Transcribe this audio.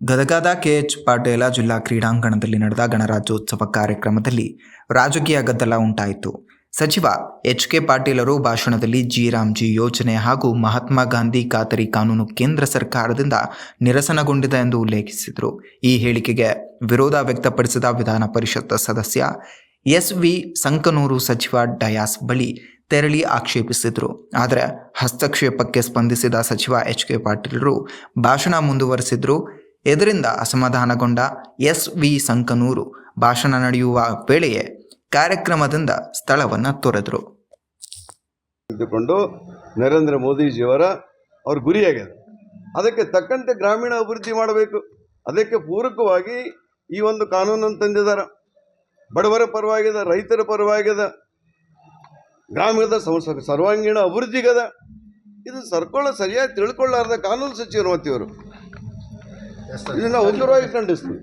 ಗದಗದ K H Patel ಜಿಲ್ಲಾ ಕ್ರೀಡಾಂಗಣದಲ್ಲಿ ನಡೆದ ಗಣರಾಜ್ಯೋತ್ಸವ ಕಾರ್ಯಕ್ರಮದಲ್ಲಿ ರಾಜಕೀಯ ಗದ್ದಲ ಉಂಟಾಯಿತು. ಸಚಿವ ಎಚ್ ಕೆ ಪಾಟೀಲರು ಭಾಷಣದಲ್ಲಿ ಜಿ ರಾಮ್ಜಿ ಯೋಜನೆ ಹಾಗೂ ಮಹಾತ್ಮ ಗಾಂಧಿ ಖಾತರಿ ಕಾನೂನು ಕೇಂದ್ರ ಸರ್ಕಾರದಿಂದ ನಿರಸನಗೊಂಡಿದೆ ಎಂದು ಉಲ್ಲೇಖಿಸಿದರು. ಈ ಹೇಳಿಕೆಗೆ ವಿರೋಧ ವ್ಯಕ್ತಪಡಿಸಿದ ವಿಧಾನ ಪರಿಷತ್ ಸದಸ್ಯ ಎಸ್ ವಿ ಸಂಕನೂರು ಸಚಿವ ಡಯಾಸ್ ಬಳಿ ತೆರಳಿ ಆಕ್ಷೇಪಿಸಿದರು. ಆದರೆ ಹಸ್ತಕ್ಷೇಪಕ್ಕೆ ಸ್ಪಂದಿಸಿದ ಸಚಿವ ಎಚ್ ಕೆ ಪಾಟೀಲರು ಭಾಷಣ ಮುಂದುವರೆಸಿದ್ರು. ಇದರಿಂದ ಅಸಮಾಧಾನಗೊಂಡ ಎಸ್ ವಿ ಸಂಕನೂರು ಭಾಷಣ ನಡೆಯುವ ವೇಳೆಯೇ ಕಾರ್ಯಕ್ರಮದಿಂದ ಸ್ಥಳವನ್ನು ತೊರೆದರು. ಇದ್ದುಕೊಂಡು ನರೇಂದ್ರ ಮೋದಿಜಿಯವರ ಅವ್ರ ಗುರಿಯಾಗಿದೆ. ಅದಕ್ಕೆ ತಕ್ಕಂತೆ ಗ್ರಾಮೀಣ ಅಭಿವೃದ್ಧಿ ಮಾಡಬೇಕು. ಅದಕ್ಕೆ ಪೂರಕವಾಗಿ ಈ ಒಂದು ಕಾನೂನನ್ನು ತಂದಿದ್ದಾರೆ. ಬಡವರ ಪರವಾಗಿದೆ, ರೈತರ ಪರವಾಗಿದೆ ಗ್ರಾಮೀಣದ ಸರ್ವಾಂಗೀಣ ಅಭಿವೃದ್ಧಿಗದ. ಇದು ಸರ್ಕೊಳ್ಳ, ಸರಿಯಾಗಿ ತಿಳ್ಕೊಳ್ಳಾರ್ದ ಕಾನೂನು ಸಚಿವರು ಮತ್ತಿವರು ಇದನ್ನ ಉಗ್ರವಾಗಿ ಖಂಡಿಸ್ತೀವಿ